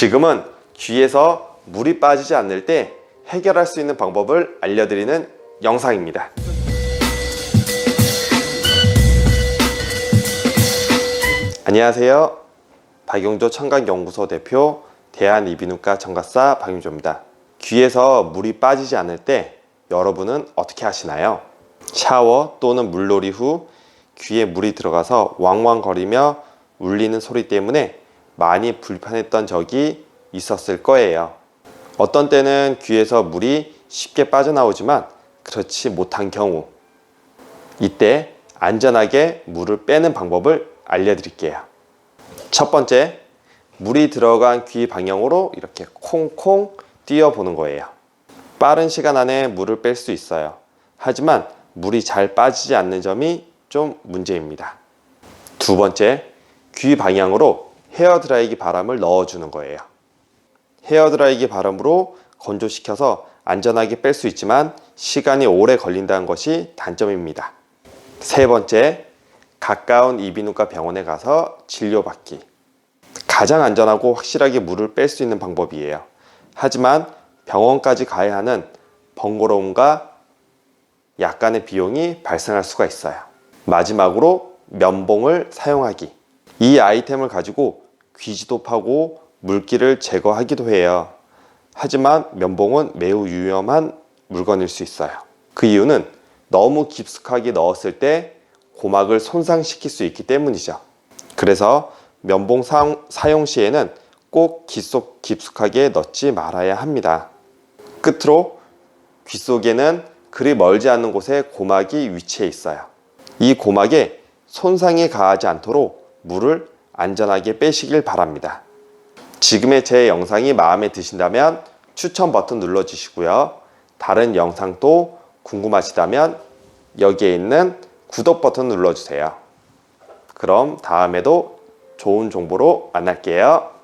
지금은 귀에서 물이 빠지지 않을 때 해결할 수 있는 방법을 알려드리는 영상입니다. 안녕하세요. 박용조 청각연구소 대표 대한이비인후과 청각사 박용조입니다. 귀에서 물이 빠지지 않을 때 여러분은 어떻게 하시나요? 샤워 또는 물놀이 후 귀에 물이 들어가서 왕왕거리며 울리는 소리 때문에 많이 불편했던 적이 있었을 거예요. 어떤 때는 귀에서 물이 쉽게 빠져나오지만 그렇지 못한 경우 이때 안전하게 물을 빼는 방법을 알려드릴게요. 첫 번째, 물이 들어간 귀 방향으로 이렇게 콩콩 뛰어보는 거예요. 빠른 시간 안에 물을 뺄 수 있어요. 하지만 물이 잘 빠지지 않는 점이 좀 문제입니다. 두 번째, 귀 방향으로 헤어드라이기 바람을 넣어주는 거예요. 헤어드라이기 바람으로 건조시켜서 안전하게 뺄 수 있지만 시간이 오래 걸린다는 것이 단점입니다. 세 번째, 가까운 이비인후과 병원에 가서 진료받기. 가장 안전하고 확실하게 물을 뺄 수 있는 방법이에요. 하지만 병원까지 가야 하는 번거로움과 약간의 비용이 발생할 수가 있어요. 마지막으로 면봉을 사용하기. 이 아이템을 가지고 귀지도 파고 물기를 제거하기도 해요. 하지만 면봉은 매우 위험한 물건일 수 있어요. 그 이유는 너무 깊숙하게 넣었을 때 고막을 손상시킬 수 있기 때문이죠. 그래서 면봉 사용, 시에는 꼭 귀 속 깊숙하게 넣지 말아야 합니다. 끝으로 귀 속에는 그리 멀지 않는 곳에 고막이 위치해 있어요. 이 고막에 손상이 가하지 않도록 물을 안전하게 빼시길 바랍니다. 지금의 제 영상이 마음에 드신다면 추천 버튼 눌러주시고요. 다른 영상도 궁금하시다면 여기에 있는 구독 버튼 눌러주세요. 그럼 다음에도 좋은 정보로 만날게요.